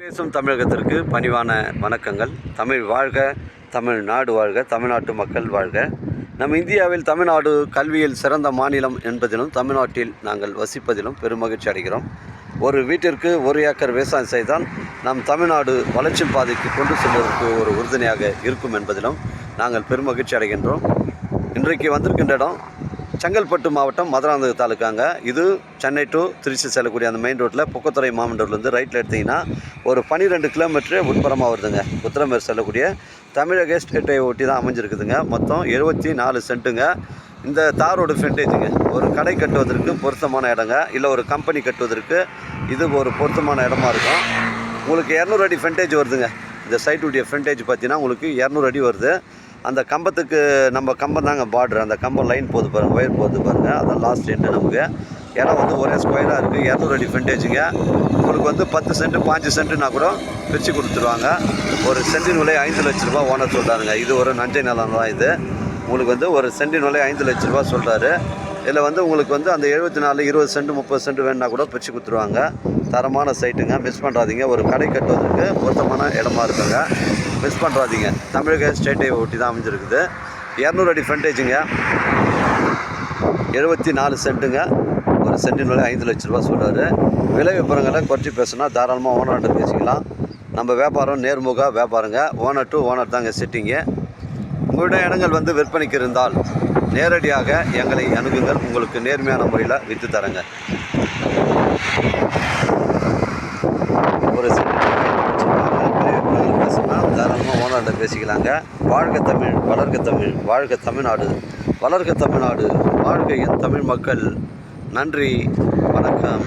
பேசும் தமிழகத்திற்கு பணிவான வணக்கங்கள். தமிழ் வாழ்க தமிழ்நாடு வாழ்க தமிழ்நாட்டு மக்கள் வாழ்க. நம் இந்தியாவில் தமிழ்நாடு கல்வியில் சிறந்த மாநிலம் என்பதிலும் தமிழ்நாட்டில் நாங்கள் வசிப்பதிலும் பெருமகிழ்ச்சி அடைகிறோம். ஒரு வீட்டிற்கு ஒரு ஏக்கர் விவசாயம் செய்தால் நம் தமிழ்நாடு வளர்ச்சி பாதைக்கு கொண்டு செல்வதற்கு ஒரு உறுதுணையாக இருக்கும் என்பதிலும் நாங்கள் பெருமகிழ்ச்சி அடைகின்றோம். இன்றைக்கு வந்திருக்கின்ற இடம் செங்கல்பட்டு மாவட்டம் மதுராந்தக தாலுக்காங்க. இது சென்னை டு திருச்சி செல்லக்கூடிய அந்த மெயின் ரோட்டில் புக்கத்துறை மாமண்டூர்லேருந்து ரைட்டில் எடுத்தீங்கன்னா ஒரு பன்னிரெண்டு கிலோமீட்டரே உட்புறமாக வருதுங்க. உத்தரமேர் செல்லக்கூடிய தமிழக ஸ்டேட்டை ஒட்டி தான் அமைஞ்சிருக்குதுங்க. மொத்தம் எழுபத்தி நாலு சென்ட்டுங்க இந்த தாரோட ஃப்ரெண்டேஜுங்க ஒரு கடை கட்டுவதற்கு பொருத்தமான இடங்க. இல்லை ஒரு கம்பெனி கட்டுவதற்கு இது ஒரு பொருத்தமான இடமா இருக்கும். உங்களுக்கு இரநூறு அடி ஃப்ரண்டேஜ் வருதுங்க. இந்த சைட்டுடைய ஃப்ரண்டேஜ் பார்த்தீங்கன்னா உங்களுக்கு இரநூறு அடி வருது. அந்த கம்பத்துக்கு நம்ம கம்பம் தாங்க பார்டர் அந்த கம்பம் லைன் போகுது பாருங்க ஒயர் போகுது பாருங்கள் அதான் லாஸ்ட் எண்டு நமக்கு. இடம் வந்து ஒரே ஸ்கொயராக இருக்குது இரநூறு அடி ஃப்ரண்டேஜுங்க உங்களுக்கு வந்து பத்து சென்ட்டு பாஞ்சு சென்ட்டுனா கூட பிரித்து கொடுத்துருவாங்க. ஒரு சென்டின் விலை ஐந்து லட்ச ரூபா ஓனர் சொல்கிறாருங்க இது ஒரு நஞ்சை நிலம் தான் இது. உங்களுக்கு வந்து ஒரு சென்டின் விலை ஐந்து லட்ச ரூபா சொல்கிறாரு இதில் வந்து உங்களுக்கு வந்து அந்த எழுபத்தி நாலு இருபது சென்ட் முப்பது சென்ட் வேணுன்னா கூட பிரித்து கொடுத்துருவாங்க. தரமான சைட்டுங்க. மிஸ் பண்ணுறாதீங்க ஒரு கடை கட்டுவதற்கு பொருத்தமான இடமா இருக்குங்க. மிஸ் பண்ணுறாதீங்க தமிழக ஸ்டேட்டை ஒட்டி தான் அமைஞ்சிருக்குது. இரநூறு அடி ஃப்ரண்டேஜுங்க எழுபத்தி நாலு சென்ட்டுங்க ஒரு சென்டின் விலை ஐந்து லட்ச ரூபா சொல்கிறாரு விலை விபரங்களை குறைச்சி பேசுனா தாராளமாக ஓனர்கிட்ட பேசிக்கலாம். நம்ம வியாபாரம் நேர்முக வியாபாரங்க. ஓனர் டு ஓனர் தாங்க செட்டிங்கு உங்களுடைய இடங்கள் வந்து விற்பனைக்கு இருந்தால் நேரடியாக எங்களை அணுகுங்கள். உங்களுக்கு நேர்மையான முறையில் விற்று தரேங்க. ஒரு தாராளமாக ஓனர்கிட்ட பேசிக்கலாங்க. வாழ்க தமிழ் வளர்க தமிழ் வாழ்க தமிழ்நாடு வளர்க தமிழ்நாடு வாழ்க என் தமிழ் மக்கள். நன்றி வணக்கம்.